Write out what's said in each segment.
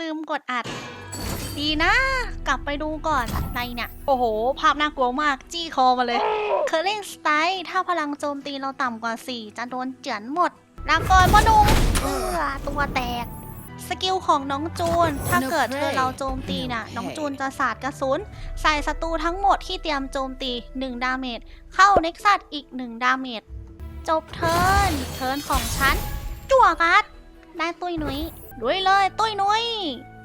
ลืมกดอัด ดีนะ กลับไปดูก่อนในเนี่ย โอ้โห ภาพน่ากลัวมาก จี้คอมาเลยเคอร์เล่งสไตล์ถ้าพลังโจมตีเราต่ำกว่า 4 จะโดนเจือนหมดลาก่อนพ่อหนุ่มเอื้อตัวแตก สกิลของน้องจูน ถ้าเกิดเธอเราโจมตีน่ะ น้องจูนจะสาดกระสุน ใส่ศัตรูทั้งหมดที่เตรียมโจมตี 1 ดาเมจ เข้าเน็กซัสอีก 1 ดาเมจ จบเทิร์น เทิร์นของฉัน จั่วการ์ดได้ตุ้ยนุ้ย ด้วยเลยตุ้ยนุ้ย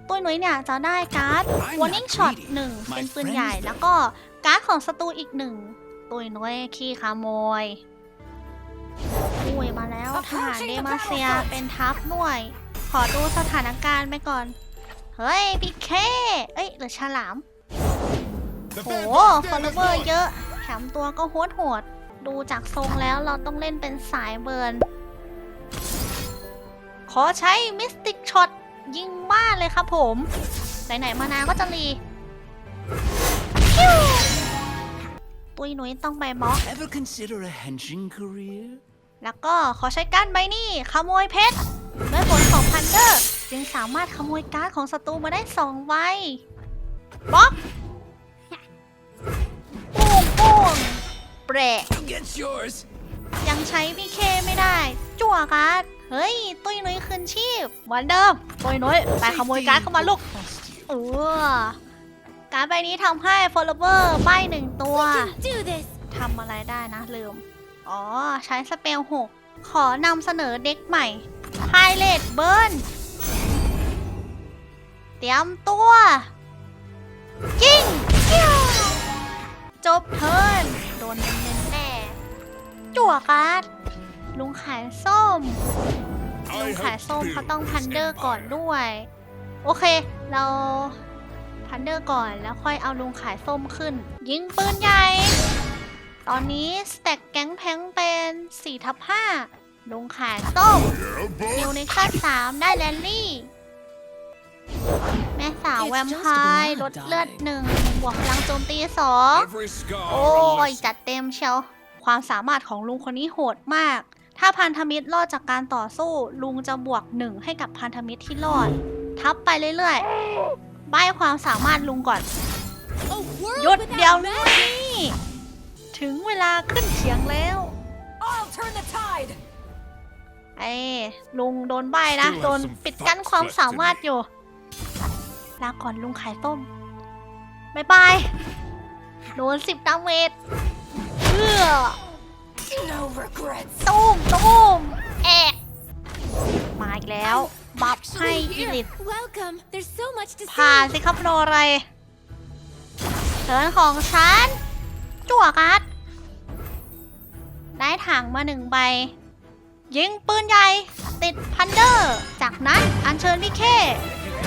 ตุ้ยนุ้ยเนี่ยจะได้การ์ด warning shot หนึ่งเป็นปืนใหญ่แล้วก็การ์ดของศัตรูอีกหนึ่งตุ้ยนุ้ยขี้ขโมยอุ้ยมาแล้วทหารเดมาเซียเป็นทัพหน่วย ขอดูสถานการณ์ไปก่อน เฮ้ยพี่เคเอ้ยหรือฉลามโหฟอลโลเวอร์เยอะแถมตัวก็โหดโหดดูจากทรงแล้วเราต้องเล่นเป็นสายเบิร์น ขอใช้มิสติกช็อตยิงบ้านเลยครับผม ไหน ๆ มานาก็จะรีปิ้วตุยหนุยต้องไปบล็อก Ever consider a henching career? แล้วก็ขอใช้การ์ดใบนี้ขโมยเพชรด้วยผลของพันเดอร์ จึงสามารถขโมยการ์ดของศัตรูมาได้สองใบบล็อกปุ้งปุ้งเปรก Who gets yours? ยังใช้พีเคไม่ได้ จั่วการ์ด เฮ้ย ตุ้ยนุ้ยคืนชีพเหมือนเดิม ตุ้ยนุ้ยไปขโมยการ์ดเข้ามาลูกเออการ์ดใบนี้ทำให้ follower ใบหนึ่งตัวทำอะไรได้นะลืม อ๋อ ใช้สเปลหกขอนำเสนอเด็กใหม่ Pilot Burn เตรียมตัวยิงจบเทิร์นโดนเน้นแน่จั่วการ์ด ลุงขายส้ม ลุงขายส้มเขาต้องพันเดอร์ก่อนด้วย โอเค เราพันเดอร์ก่อนแล้วค่อยเอาลุงขายส้มขึ้น ยิงปืนใหญ่ ตอนนี้สแต็กแก๊งแพงเป็น4ทับ5ลุงขายส้มนิวในขั้น3ได้แลนลี่ แม่สาวแวมไพร์ลดเลือดหนึ่งบวกพลังโจมตีสองโอ้ยจัดเต็มเชียวความสามารถของลุงคนนี้โหดมาก ถ้าพันธมิตรรอดจากการต่อสู้ ลุงจะบวกหนึ่งให้กับพันธมิตรที่รอด ทับไปเรื่อยๆใบความสามารถลุงก่อน A world หยุด without เดี๋ยว magic. นี้ถึงเวลาขึ้นเขียงแล้ว I'll turn the tide. ไอ้ลุงโดนใบนะ Still have โดน some ปิดกั้น fox ความ left สามารถ in me. อยู่ลาก่อนลุงขายต้มบายบาย โดนสิบดาเมจเพื่อ No regrets. ตุ้มตุ้มแอกมาอีกแล้ว บัฟให้อีลิต Welcome. There's so much to ผ่านสิครับโนอะไรเทิร์นของฉัน จั่วการ์ดได้ถังมาหนึ่งใบ ยิงปืนใหญ่ ติดพันเดอร์ จากนั้นอัญเชิญพี่เค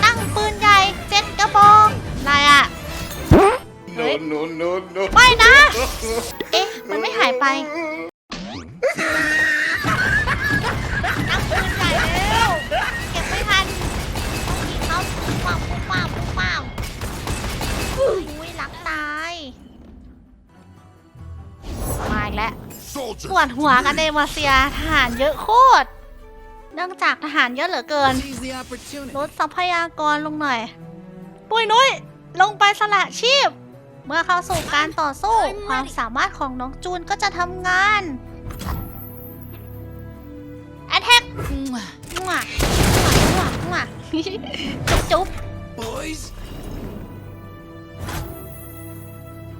ตั้งปืนใหญ่เจ็ดกระบอกนายอะ No, no, no, no. ไม่นะ เอ๊ะ มันไม่หายไป ปวดหัวกันเดมาเซียทหารเยอะโคตร เนื่องจากทหารเยอะเหลือเกิน Seize the opportunity. ลดทรัพยากรลงหน่อย ปุยนุ้ยลงไปสละชีพ เมื่อเข้าสู่การต่อสู้ความสามารถของน้องจูนก็จะทำงาน Attack มั่วมั่วมั่วจุ๊บจุ๊บ Boys,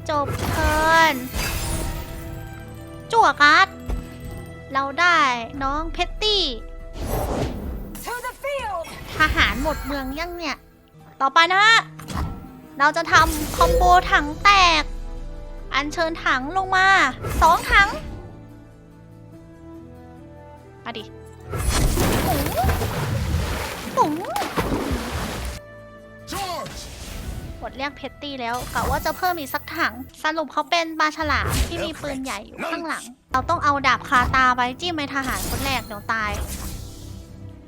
จบเทิร์น จั่วการ์ดเราได้น้องเพตตี้ To the field. ทหารหมดเมืองยังเนี่ย ต่อไปนะฮะ เราจะทำคอมโบถังแตก อัญเชิญถังลงมาสองถังมาดิ กดเรียกเพตตี้แล้วกะว่าจะเพิ่มอีกสักถัง สรุปเขาเป็นปลาฉลามที่มีปืนใหญ่อยู่ข้างหลัง เราต้องเอาดาบคาตาไปจิ้มในทหารคนแรกเดี๋ยวตาย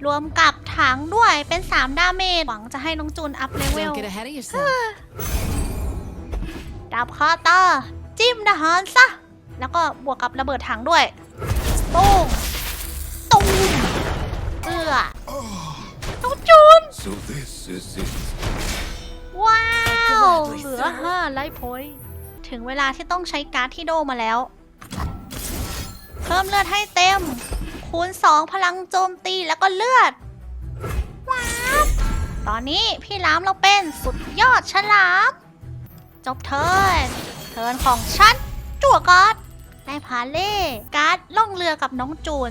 รวมกับถังด้วยเป็น 3 ดาเมจหวังจะให้น้องจูนอัพเลเวล don't get ahead of yourself. ดาบคาตา จิ้มทหารซะ แล้วก็บวกกับระเบิดถังด้วยตุ้งตุ้มเอื้อน้องจูน So this is it. ว้าว Gladly, เหลือห้าไลฟ์พอยต์ถึงเวลาที่ต้องใช้การ์ดที่โดมาแล้ว เพิ่มเลือดให้เต็ม คูณ 2 พลังโจมตีแล้วก็เลือด ว้าวตอนนี้พี่ล้ามเราเป็นสุดยอดฉลาม จบเทิร์นเทิร์นของฉัน จั่วการ์ดได้พาเล่การ์ดล่องเรือกับน้องจูน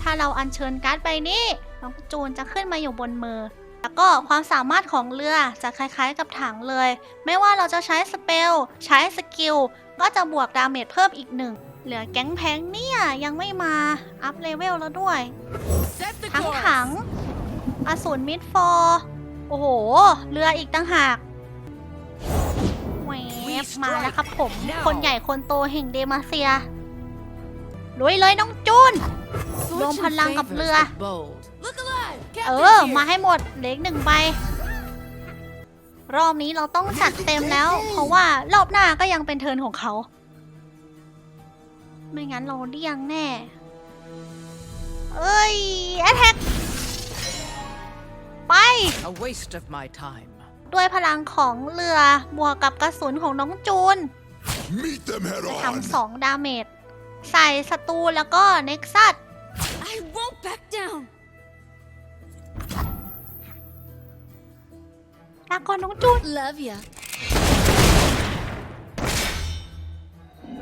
ถ้าเราอัญเชิญการ์ดใบนี้ น้องจูนจะขึ้นมาอยู่บนมือ แล้วก็ความสามารถของเรือจะคล้ายๆกับถังเลย ไม่ว่าเราจะใช้สเปลใช้สกิลก็จะบวกดาเมจเพิ่มอีกหนึ่ง เหลือแก๊งแพงเนี่ยยังไม่มา อัพเลเวลแล้วด้วย ทั้งถังอสูรมิดฟอร์โอ้โห เรืออีกตั้งหากแหวบมาแล้วครับผม คนใหญ่คนโตแห่งเดมาเซียลุยเลยน้องจูนรวมพลังกับเรือ เอ Captain's อ here. มาให้หมดเหล็กหนึ่งใบ รอบนี้เราต้องจัดเต็มแล้ว เพราะว่ารอบหน้าก็ยังเป็นเทิร์นของเขา ไม่งั้นเราเลี่ยงแน่ เอ้ยแอทแทกไป A waste of my time. ด้วยพลังของเรือบวกกับกระสุนของน้องจูน Meet them head จะทำสองดาเมจใส่ศัตรูแล้วก็เน็กซัส I won't back down. ลาก่อนน้องจูน Love ya.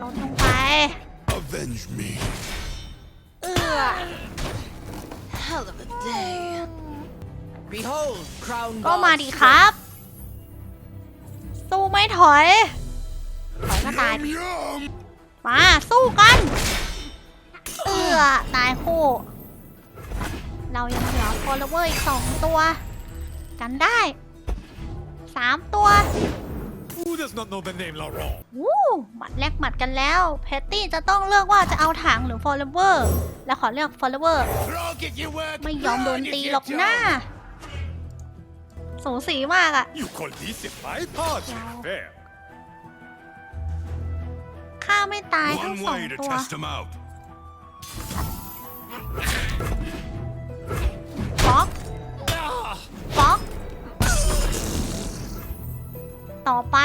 ลดลงไป Avenge me. เอือ Hell of a day. Behold, crown ก็มาดิครับ สู้ไม่ถอย ถอยก็ตาย Yum yum. มา สู้กัน เอือตายคู่ เรายังเหลือฟอลเวอร์อีกสองตัว กันได้ สามตัว Who does not know the name Laurent? วู้หมัดแลกหมัดกันแล้ว เพตตี้จะต้องเลือกว่าจะเอาถังหรือฟอลเวอร์และขอเลือกฟอลเวอร์ Rock if you work. ไม่ยอมโดนตีหรอกหน้าสูสีมากอะ You call this a fight? Hardly Wow. fair. ฆ่าไม่ตายทั้ง One สอง way to ตัว test them out. ฟ็อก ต่อไป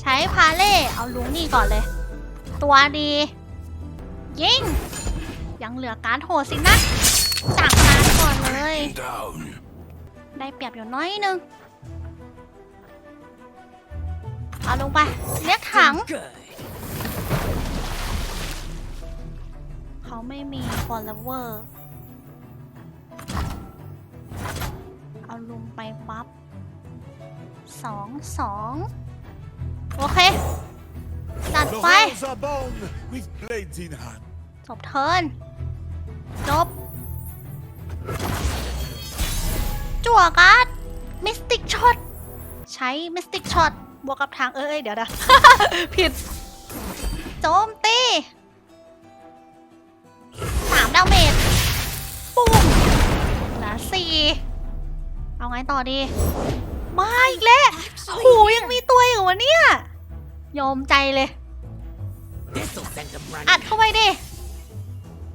ใช้พาเล่เอาลุงนี่ก่อนเลย ตัวดี ยิง ยังเหลือการดโหดสินะจากการก่อนเลย Down. ได้เปรียบอยู่น้อยนึง เอาลงไปเรียกถัง Good. เขาไม่มี follower เอาลงไปปั๊บ สองสองโอเคจัดไป are born with blades in hand. จบเทิร์นจบ จั่วการ์ดมิสติกช็อต ใช้มิสติกช็อต บวกกับทางเอ้ยเดี๋ยวนะ ผิด โจมตีสามดาเมจปุ้มเหลือสี่เอาไงต่อดี มาอีกแล้วโอ้โหยังมีตัวอยู่วะเนี่ย ยอมใจเลย อัดเข้าไปดิ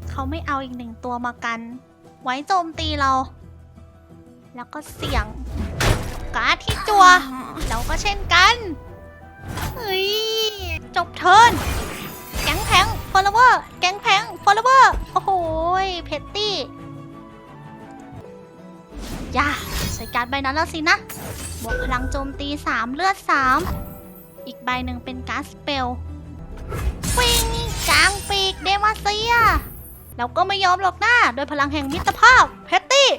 เขาไม่เอาอีกหนึ่งตัวมากัน ไว้โจมตีเรา แล้วก็เสี่ยง การ์ดที่จัว เราก็เช่นกัน เฮ้ย จบเทิร์นแก๊งแพงฟอลเวอร์แก๊งแพงฟอลเวอร์ โอ้โหเพตตี้ย่า ใส่การ์ดใบนั้นแล้วสินะ บวกพลังโจมตี 3 เลือด 3 อีกใบหนึ่งเป็นการ์ดสเปลปิงกลางปีกเดมาเซียเราก็ไม่ยอมหรอกหน้าโดยพลังแห่งมิตรภาพเพตตี้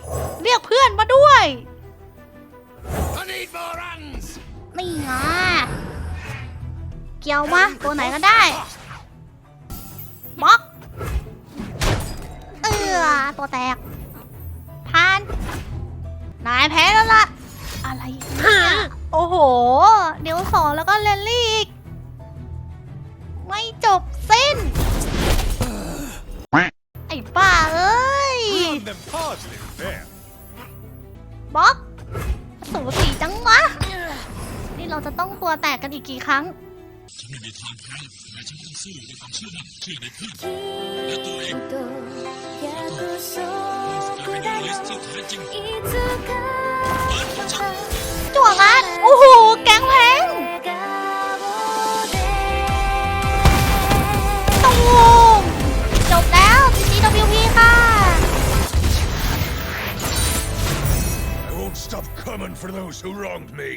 เรียกเพื่อนมาด้วย I need more hands. นี่ไงเกี่ยวมาตัวไหนก็ได้บล็อก เอือตัวแตกพาน นายแพ้แล้วล่ะ อะไรเนี่ยโอ้โห เดี๋ยวสองแล้วก็เลนลี่อีก ไม่จบสิ้น ไอ้ป้าเอ้ย Run them hardly fair. บล็อกสูสีจังวะ นี่เราจะต้องตัวแตกกันอีกกี่ครั้ง จั่วงัดโอ้โห แก๊งแพงตูมจบแล้ว GWP ค่ะ I won't stop coming for those who wronged me.